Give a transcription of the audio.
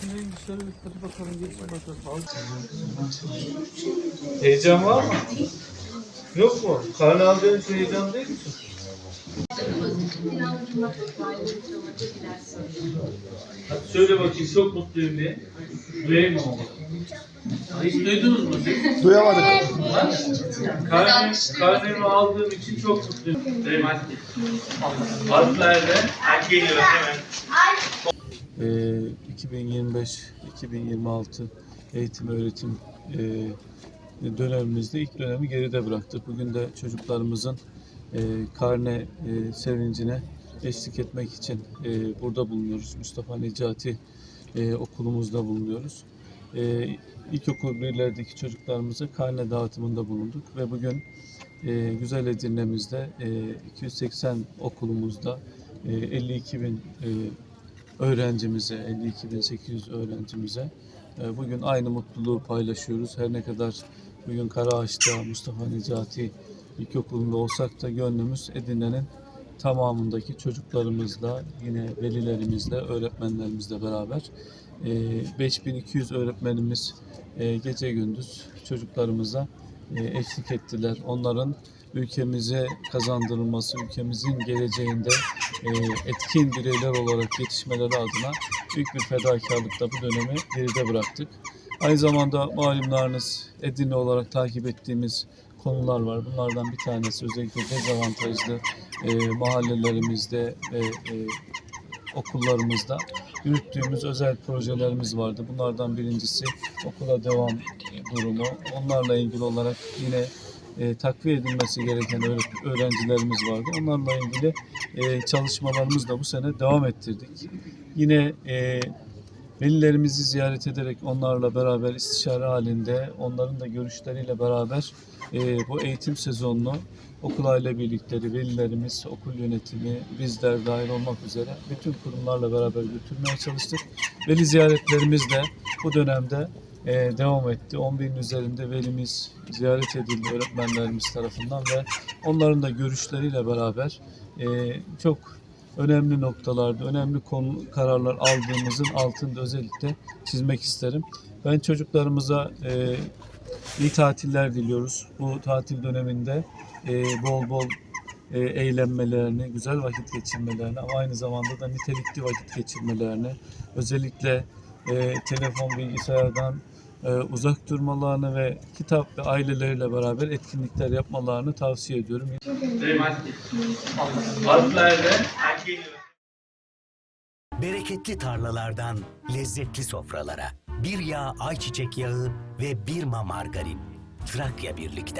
Şimdi dışarı hadi bakalım geçin bakalım. Al. Heyecan var mı? Yok mu? Karnı aldığın için heyecan değil misin? Hadi söyle bakayım çok mutluyum diye. Duyayım ama. Hiç duydunuz mu siz? Duyamadık. Karne, karnemi aldığım için çok mutluyum. Duyayım hadi. Nerede? Hadi geliyor hemen. 2025-2026 eğitim öğretim e, dönemimizde ilk dönemi geride bıraktık. Bugün de çocuklarımızın e, karne e, sevincine eşlik etmek için burada bulunuyoruz. Mustafa Necati okulumuzda bulunuyoruz. İlkokul birlerdeki çocuklarımıza karne dağıtımında bulunduk ve bugün Güzel Edirne'mizde e, 280 okulumuzda e, 52 bin öğrencimize, 52.800 öğrencimize e, bugün aynı mutluluğu paylaşıyoruz. Her ne kadar bugün Karaağaç'ta Mustafa Necati İlkokulu'nda olsak da gönlümüz Edirne'nin tamamındaki çocuklarımızla, yine velilerimizle, öğretmenlerimizle beraber e, 5200 öğretmenimiz e, gece gündüz çocuklarımıza e, eşlik ettiler. Onların ülkemize kazandırılması, ülkemizin geleceğinde e, etkin bireyler olarak yetişmeleri adına büyük bir fedakarlıkla bu dönemi geride bıraktık. Aynı zamanda malumlarınız Edirne olarak takip ettiğimiz konular var. Bunlardan bir tanesi özellikle dezavantajlı e, mahallelerimizde ve e, okullarımızda yürüttüğümüz özel projelerimiz vardı. Bunlardan birincisi okula devam durumu. Onlarla ilgili olarak yine e, takviye edilmesi gereken öğrencilerimiz vardı. Onlarla ilgili e, çalışmalarımızı da bu sene devam ettirdik. Yine e, velilerimizi ziyaret ederek onlarla beraber istişare halinde, onların da görüşleriyle beraber e, bu eğitim sezonunu okul aile birlikleri, velilerimiz, okul yönetimi, bizler dahil olmak üzere bütün kurumlarla beraber götürmeye çalıştık. Veli ziyaretlerimiz de bu dönemde e, devam etti. 10 bin üzerinde velimiz ziyaret edildi öğretmenlerimiz tarafından ve onların da görüşleriyle beraber e, çok önemli noktalarda, önemli konu kararlar aldığımızın altında özellikle çizmek isterim. Ben çocuklarımıza e, iyi tatiller diliyoruz. Bu tatil döneminde e, bol bol e, eğlenmelerini, güzel vakit geçirmelerini ama aynı zamanda da nitelikli vakit geçirmelerini, özellikle e, telefon, bilgisayardan e, uzak durmalarını ve kitap ve aileleriyle beraber etkinlikler yapmalarını tavsiye ediyorum. Bereketli tarlalardan lezzetli sofralara. Bir yağ ayçiçek yağı ve bir ma margarin. Trakya birlikte.